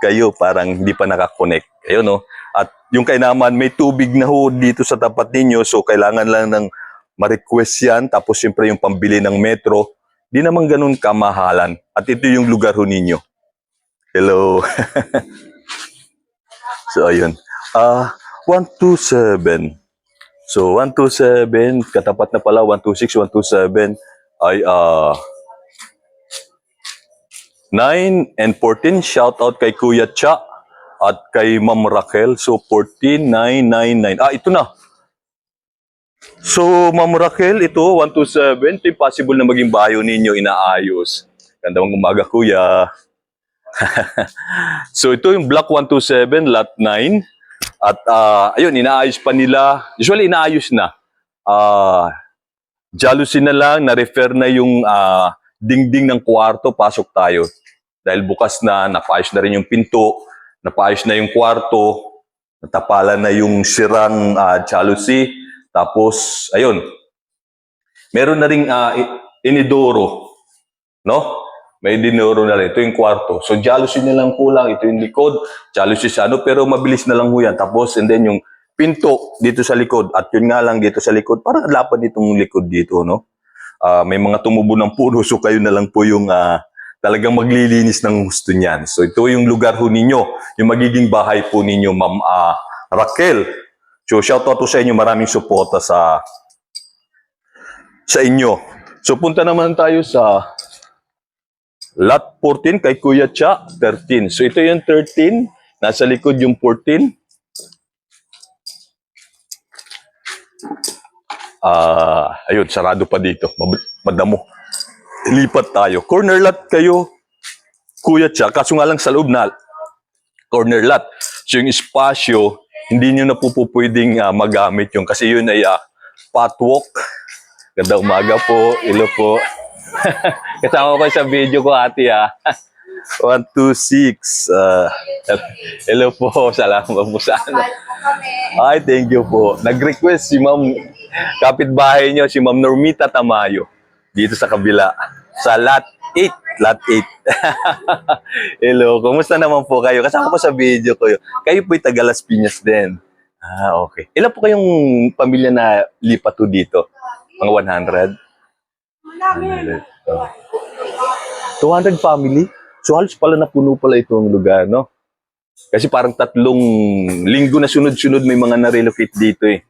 kayo parang hindi pa nakakonect. Ayun, no? At yung kay naman, may tubig na ho dito sa tapat ninyo. So, kailangan lang ng ma-request yan. Tapos, siyempre, yung pambili ng metro. Di naman ganun kamahalan. At ito yung lugar ho ninyo. Hello. so, ayun. Ah, 127. So, 127, katapat na pala, 126, 127, ay, ah, 9 and 14, shout out kay Kuya Cha at kay Ma'am Raquel. So, 14, 9, 9, 9. Ah, ito na. So, Ma'am Raquel, ito, 127, ito possible na maging bayo ninyo inaayos. Gandang umaga, Kuya. so, ito yung Block 127, Lot 9. At ah, ayun, inaayos pa nila. Usually, inaayos na. Ah, jealousy na lang, na-refer na yung ah, dingding ng kwarto, pasok tayo. Dahil bukas na, napaayos na rin yung pinto, napaayos na yung kwarto, natapalan na yung sirang ah, jealousy. Tapos, ayun, meron na rin ah, i- inidoro, no? May dinoro na rin. Ito yung kwarto. So, jealousy na lang kulang. Ito yung likod. Jealousy sa ano. Pero mabilis na lang ho yan. Tapos, and then yung pinto dito sa likod. At yun nga lang dito sa likod. Parang lapad itong likod dito, no? Ah, may mga tumubo ng puno. So, kayo na lang po yung ah, talagang maglilinis ng gusto niyan. So, ito yung lugar ho ninyo. Yung magiging bahay po ninyo, Ma'am ah, Raquel. So, shout out to sa inyo. Maraming suporta sa sa inyo. So, punta naman tayo sa Lot 14 kay Kuya Cha, 13. So ito yung 13, nasa likod yung 14. Ah, ayun, sarado pa dito. Madamo. Lipat tayo. Corner lot kayo, Kuya Cha. Kaso nga lang sa loob na corner lot. So yung espasyo, hindi nyo na po po pwedeng ah, magamit yung kasi yun ay ah, patwalk. Ganda umaga po. Ilo po. Kasama ko sa video ko ate ha. 1, 2, 6. Uh, hello po. Salamat po sa ano. Ay, thank you po. Nag-request si ma'am, kapitbahay niyo, si ma'am Normita Tamayo. Dito sa kabila. Sa lot 8. Lot 8. hello. Kumusta naman po kayo? Kasama ko sa video ko. yun. Kayo po'y taga Las Piñas din. Ah, okay. Ilan po kayong pamilya na lipat to dito? Mga 100? 100. Oh. 200 family? So halos pala napuno pala itong lugar, no? Kasi parang tatlong linggo na sunod-sunod may mga na-relocate dito eh.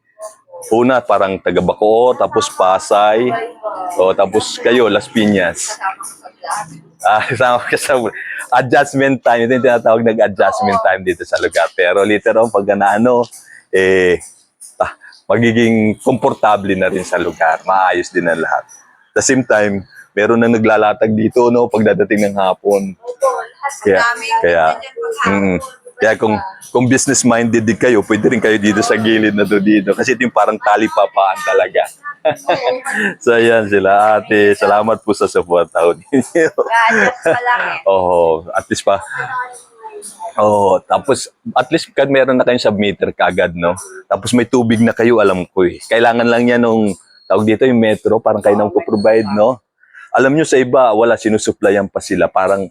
Una, parang taga Bacoor, tapos Pasay, o tapos kayo, Las Piñas. Ah, sama ka sa adjustment time. Ito yung tinatawag nag-adjustment time dito sa lugar. Pero later on, pag na ano, eh, ah, magiging komportable na rin sa lugar. Maayos din ang lahat. At the same time, meron na naglalatag dito, no, pagdadating ng hapon. Kaya, kaya, mm, kaya kung, kung business-minded din kayo, pwede rin kayo dito sa gilid na to dito. Kasi ito yung parang talipapaan talaga. so, ayan sila. Ate, salamat po sa support out ninyo. Eh. Oo, at least pa. Oo, tapos at least kad meron na kayong submitter kagad, no? Tapos may tubig na kayo, alam ko eh. Kailangan lang yan nung tawag dito yung metro, parang kayo nang provide no? Alam nyo sa iba, wala, sinusupplyan pa sila. Parang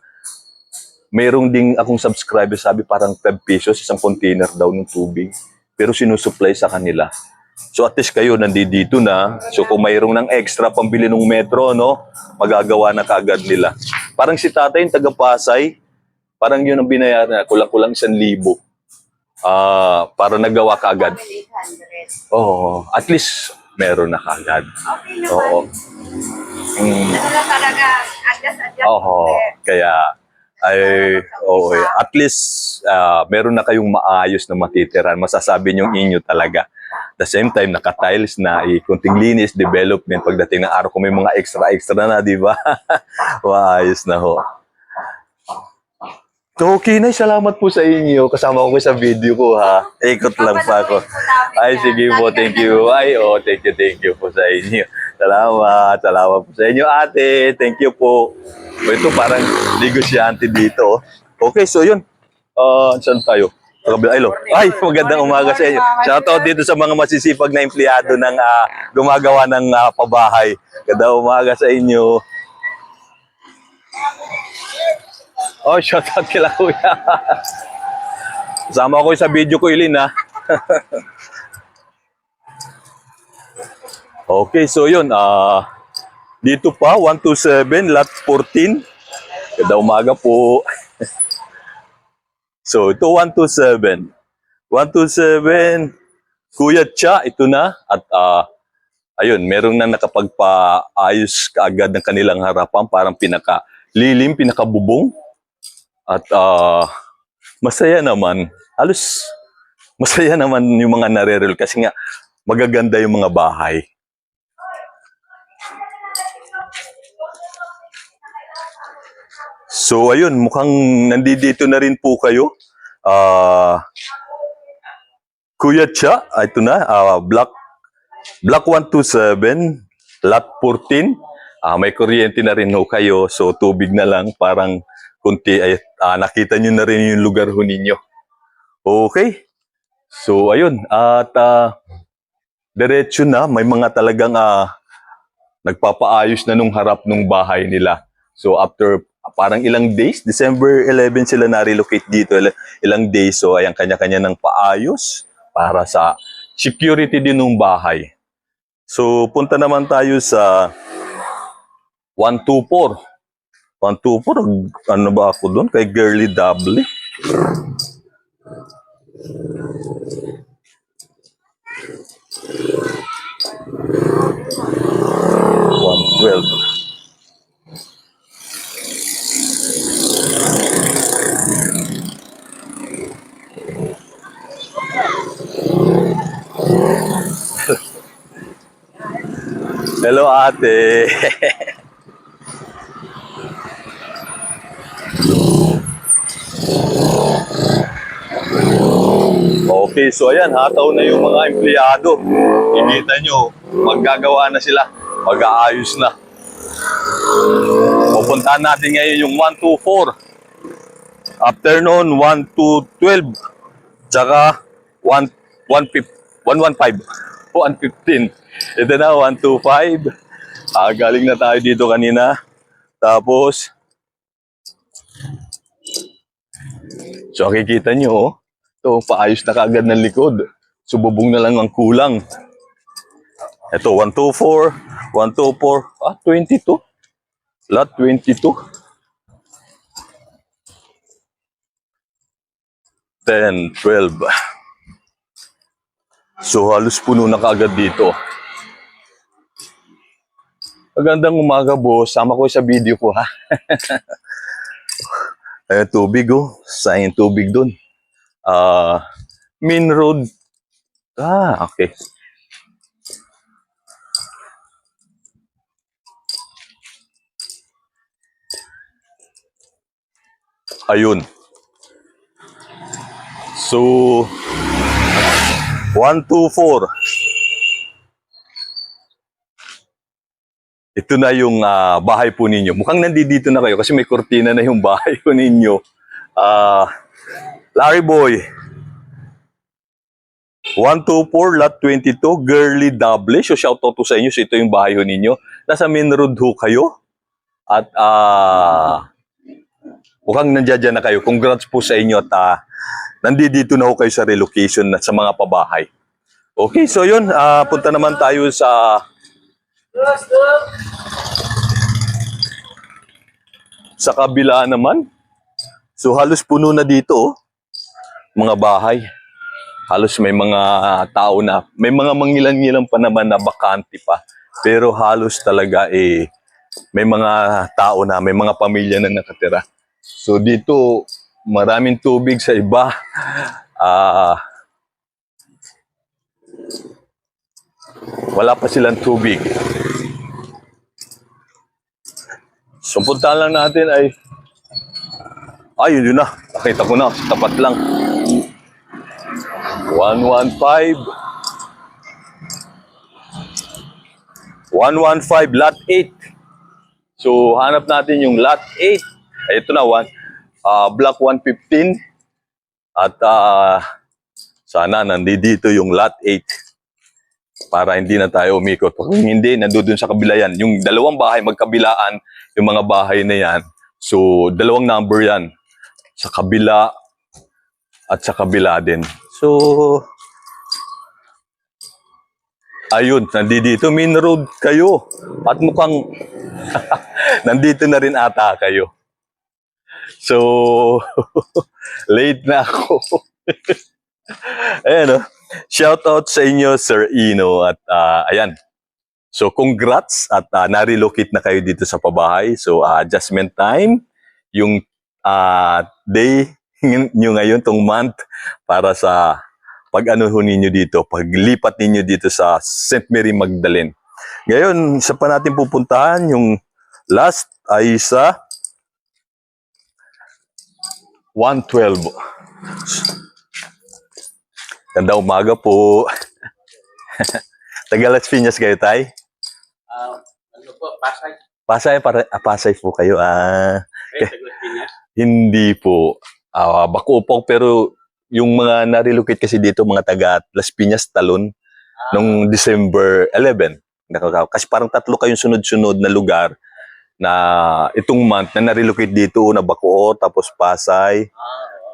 merong ding akong subscriber sabi parang 12 pesos isang container daw ng tubig. Pero sinusupply sa kanila. So at least kayo nandito na. So kung mayroong ng extra pambili ng metro, no, magagawa na kaagad nila. Parang si tatay yung taga Pasay, parang yun ang binayaran na kulang-kulang isang libo. Ah, para nagawa kaagad. 800. Oo, at least meron na kaagad. Okay naman. Oo. Mm, Ano na talaga, adjust-adjust. Oo, kaya ay oo, eh. at least ah, meron na kayong maayos na matitiran. Masasabi niyong inyo talaga. The same time, naka-tiles na, eh, kunting linis, development, pagdating ng araw, kung may mga extra-extra na, di ba? Maayos na ho. So, okay na, salamat po sa inyo. Kasama ko sa video ko, ha? Ikot lang pa ako. Ay, sige po, thank you. Ay, oh, thank you, thank you po sa inyo. Salamat, salamat po sa inyo, ate. Thank you po. Ito parang negosyante dito. oh. Okay, so yun. Uh, saan tayo? Kabila. Ay, lo. Ay, magandang umaga sa inyo. Shoutout dito sa mga masisipag na empleyado ng ah, gumagawa ng ah, pabahay. Ganda umaga sa inyo. Oh, shout out kila kuya. Kasama ko sa video ko, Ilin, ha? okay, so yun. ah dito pa, 127, lot 14. Kada umaga po. so, ito 127. 127. Kuya Cha, ito na. At ah ayun, meron na nakapagpaayos kaagad ng kanilang harapan. Parang pinaka lilim, pinakabubong. At ah masaya naman. Halos masaya naman yung mga narerel kasi nga magaganda yung mga bahay. So ayun, mukhang nandito na rin po kayo. Ah Kuya Cha, ah, ito na, ah, Block Block 127, Lot 14. Ah, may kuryente na rin ho kayo, so tubig na lang, parang kunti ay ah, nakita nyo na rin yung lugar ho ninyo. Okay. So ayun, at ah, diretso na, may mga talagang ah, nagpapaayos na nung harap nung bahay nila. So after parang ilang days, December 11 sila na-relocate dito, il- ilang days. So ayan, kanya-kanya ng paayos para sa security din ng bahay. So punta naman tayo sa 124. 124, ano ba ako doon? Kay Girly Double. One twelve. Hello ate. Okay, so ayan, hataw na yung mga empleyado. Ikita nyo, maggagawa na sila. Mag-aayos na. Pupuntahan natin ngayon yung 124. Afternoon, 1 to 12. Tsaka 1, 115. 115. 115. Ito na, 125. Ah, galing na tayo dito kanina. Tapos, so kikita nyo, oh. Ito, paayos na kaagad ng likod. Sububong na lang ang kulang. Ito, 124, 124, ah, 22. Lot 22. 10, 12. So, halos puno na kaagad dito. Magandang umaga, boss. Sama ko sa video ko, ha? eh, tubig, oh. Sayang tubig dun. Ah, main road. Ah, okay. Ayun. So, 1, 2, 4. Ito na yung ah, bahay po ninyo. Mukhang nandito na kayo kasi may kortina na yung bahay po ninyo. Ah, Larry Boy. 124 lot 22 girly double. So shout out to sa inyo. So ito yung bahay ho ninyo. Nasa main road ho kayo. At ah mukhang nandiyan na kayo. Congrats po sa inyo at ah, nandito na ho kayo sa relocation at sa mga pabahay. Okay, so yun. ah, punta naman tayo sa sa kabila naman. So halos puno na dito oh. mga bahay. Halos may mga tao na, may mga mangilan-ngilan pa naman na bakante pa. Pero halos talaga eh, may mga tao na, may mga pamilya na nakatira. So dito, maraming tubig sa iba. Ah, wala pa silang tubig. So puntahan lang natin ay ay, yun, yun na. Nakita ko na. Tapat lang. 115. 115, lot 8. So, hanap natin yung lot 8. Ito na, one, ah, block 115. At ah, sana nandito yung lot 8 para hindi na tayo umikot. Kung hindi, nandoon sa kabila yan. Yung dalawang bahay magkabilaan, yung mga bahay na yan. So, dalawang number yan. Sa kabila at sa kabila din. So, ayun, nandito main road kayo. At mukhang nandito na rin ata kayo. So, late na ako. ayan o. Shout out sa inyo, Sir Ino. At ah, ayan. So, congrats at ah, na-relocate na kayo dito sa pabahay. So, ah, adjustment time. Yung ah, day nyo ngayon, tong month, para sa pag-ano ho ninyo dito, paglipat ninyo dito sa St. Mary Magdalene. Ngayon, isa pa natin pupuntahan, yung last ay sa 112. Ganda umaga po. Taga Las Piñas kayo, Tay? Ah, ano po, Pasay. Pasay, para, ah, Pasay po kayo. Ah, Tagulas Piñas. hindi po. Ah, Bacoopong, pero yung mga na-relocate kasi dito, mga taga Las Piñas, Talon, nung December 11. Nakaka- Kasi parang tatlo kayong sunod-sunod na lugar na itong month na na-relocate dito, na Bacoor, tapos Pasay,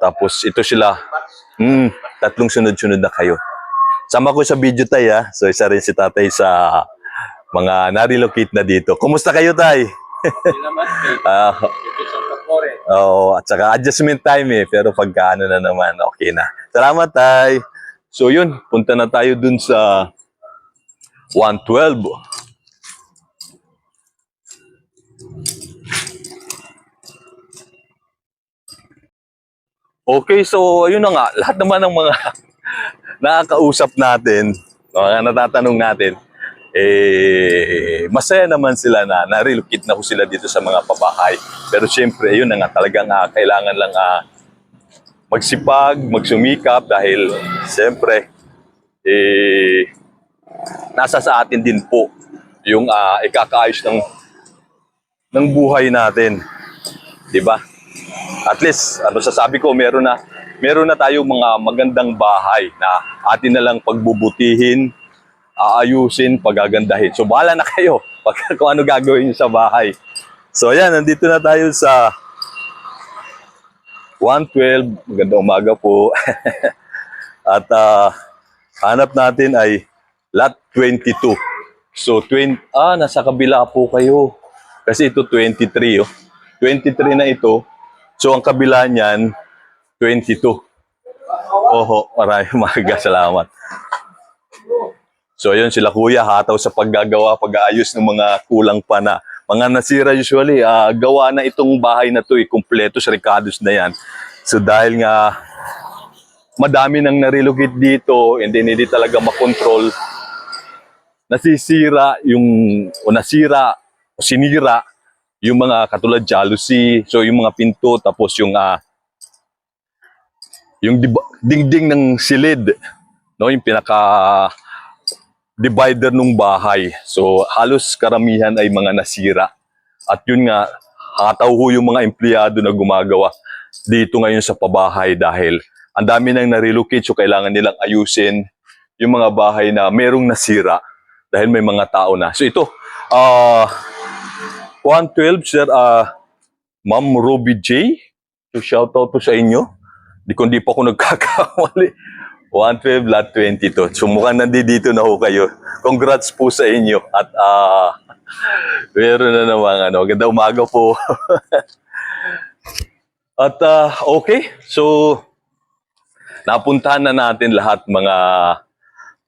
tapos ito sila. Hmm, tatlong sunod-sunod na kayo. Sama ko sa video tay ha. So isa rin si tatay sa mga na-relocate na dito. Kumusta kayo tay? Kapore. Oo, at saka adjustment time eh. Pero pagka ano na naman, okay na. Salamat, tay. So yun, punta na tayo dun sa 112. Okay, so ayun na nga. Lahat naman ng mga nakakausap natin, mga natatanong natin, eh, masaya naman sila na na-relocate na ho sila dito sa mga pabahay. Pero syempre, yun na nga, talagang ah, kailangan lang ah, magsipag, magsumikap dahil syempre, eh, nasa sa atin din po yung ah, ikakaayos ng ng buhay natin. 'Di ba? At least, ano sasabi ko, meron na meron na tayong mga magandang bahay na atin na lang pagbubutihin, aayusin, pagagandahin. So bahala na kayo pag kung ano gagawin sa bahay. So ayan, nandito na tayo sa 112. Magandang umaga po. At ah, hanap natin ay lot 22. So 20 ah nasa kabila po kayo. Kasi ito 23 oh. 23 na ito. So ang kabila niyan 22. Oho, maraming maga salamat. So ayun sila kuya hataw sa paggagawa, pag-aayos ng mga kulang pa na. Mga nasira usually, ah, gawa na itong bahay na to, eh, kumpleto sa Ricardos na yan. So dahil nga madami nang na-relocate dito and then hindi talaga makontrol, nasisira yung, o nasira, o sinira yung mga katulad jealousy, so yung mga pinto, tapos yung ah, yung diba- dingding ng silid, no, yung pinaka divider ng bahay. So halos karamihan ay mga nasira. At yun nga, hataw ho yung mga empleyado na gumagawa dito ngayon sa pabahay dahil ang dami nang na-relocate so kailangan nilang ayusin yung mga bahay na merong nasira dahil may mga tao na. So ito, ah 112 sir, ah Ma'am Ruby J. So shout out po sa inyo. Di kundi po ako nagkakamali. 112 lot 22. So mukhang nandito na ho kayo. Congrats po sa inyo. At ah meron na naman ano. Ganda umaga po. At ah, okay. So napuntahan na natin lahat mga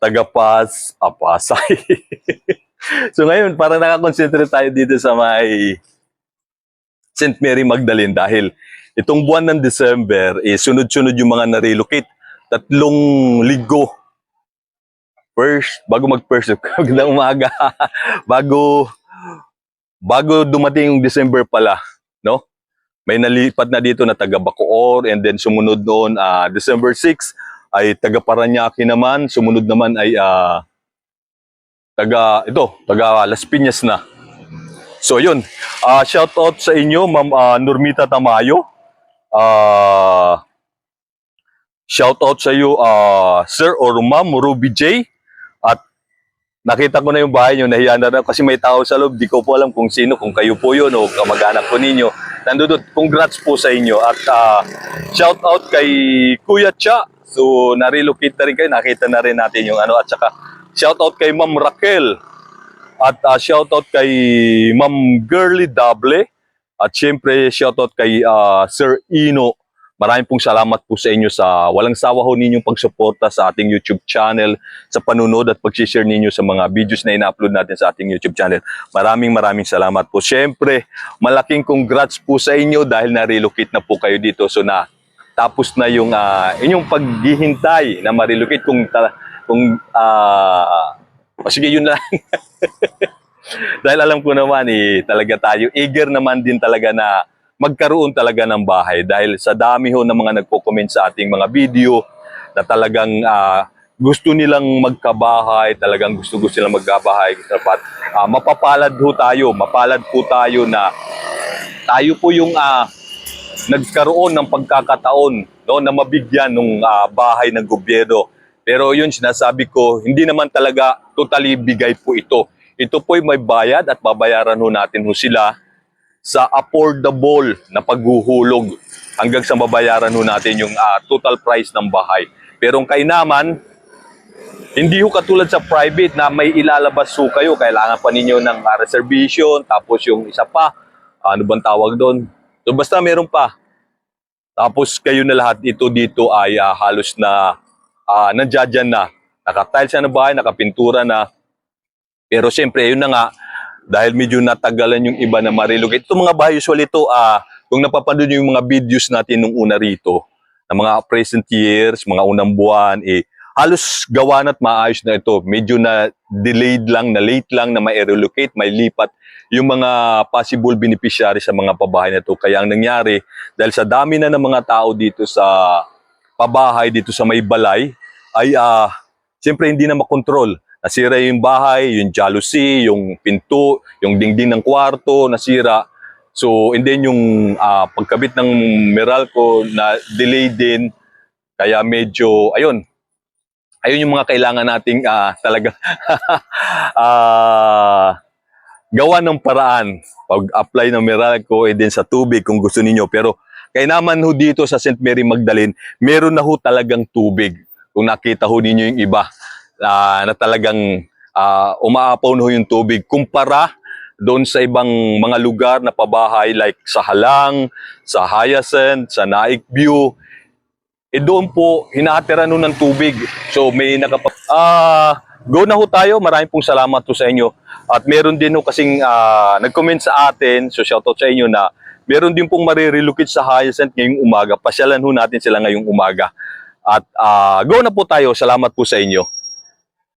tagapas, apasay. So ngayon, parang nakakonsentrate tayo dito sa may St. Mary Magdalene dahil itong buwan ng December, eh, sunod-sunod yung mga na-relocate. Tatlong linggo. First, bago mag-first, magandang umaga. bago, bago dumating yung December pala, no? May nalipat na dito na taga Bacoor and then sumunod noon, ah, December 6, ay taga Paranaque naman. Sumunod naman ay ah, taga, ito, taga Las Piñas na. So yun, Ah, shout out sa inyo, Ma'am ah, Normita Tamayo. Ah, shout out sa iyo, ah, Sir or Ma'am Ruby J. At nakita ko na yung bahay niyo, nahiya na kasi may tao sa loob. Di ko po alam kung sino, kung kayo po yun o kamag-anak po ninyo. nandun, congrats po sa inyo. At ah, shout out kay Kuya Cha. So, na-relocate na rin kayo. Nakita na rin natin yung ano. At saka, shout out kay Ma'am Raquel. At ah, shout out kay Ma'am Girly Dable. At syempre, shout out kay ah, Sir Ino. Maraming pong salamat po sa inyo sa walang sawa ho ninyong pagsuporta sa ating YouTube channel, sa panunod at pag-share ninyo sa mga videos na ina-upload natin sa ating YouTube channel. Maraming maraming salamat po. Syempre, malaking congrats po sa inyo dahil na-relocate na po kayo dito. So na tapos na yung ah, inyong paghihintay na ma-relocate kung ta- kung ah, o sige yun lang. dahil alam ko naman eh talaga tayo eager naman din talaga na magkaroon talaga ng bahay dahil sa dami ho ng mga nagko-comment sa ating mga video na talagang ah, gusto nilang magkabahay, talagang gusto gusto nilang magkabahay. Dapat ah, mapapalad ho tayo, mapalad po tayo na tayo po yung ah, nagkaroon ng pagkakataon no na mabigyan ng bahay ng gobyerno. Pero yun sinasabi ko, hindi naman talaga totally bigay po ito. Ito po may bayad at babayaran ho natin ho sila sa affordable na paghuhulog hanggang sa mabayaran ho natin yung ah, total price ng bahay. Pero ang kainaman, hindi ho katulad sa private na may ilalabas ho kayo. Kailangan pa ninyo ng ah, reservation, tapos yung isa pa, ano bang tawag doon? So basta meron pa. Tapos kayo na lahat ito dito ay ah, halos na uh, nandiyan na. Naka-tiles na ng bahay, nakapintura na. Pero siyempre, yun na nga, dahil medyo natagalan yung iba na marilocate. Itong mga bahay usually ito, ah, kung napapanood nyo yung mga videos natin nung una rito, na mga present years, mga unang buwan, eh, halos gawa at maayos na ito. Medyo na delayed lang, na late lang na ma-relocate, may lipat yung mga possible beneficiary sa mga pabahay na ito. Kaya ang nangyari, dahil sa dami na ng mga tao dito sa pabahay, dito sa may balay, ay ah, siyempre hindi na makontrol. Nasira yung bahay, yung jealousy, yung pinto, yung dingding ng kwarto, nasira. So, and then yung ah, pagkabit ng Meralco na delay din. Kaya medyo, ayun, ayun yung mga kailangan nating ah, talaga ah, gawa ng paraan. Pag-apply ng Meralco and then sa tubig kung gusto ninyo. Pero kaya naman ho dito sa St. Mary Magdalene, meron na ho talagang tubig. Kung nakita ho ninyo yung iba ah, na talagang ah, umaapaw na ho yung tubig. Kumpara doon sa ibang mga lugar na pabahay like sa Halang, sa Hyacinth, sa Naik View, eh doon po hinahatiran nun ng tubig. So may nakapag... Ah, go na ho tayo. Maraming pong salamat po sa inyo. At meron din ho kasing ah, nag-comment sa atin, so shoutout sa inyo na meron din pong marirelocate sa Hyacinth ngayong umaga. Pasyalan ho natin sila ngayong umaga. At ah, go na po tayo. Salamat po sa inyo.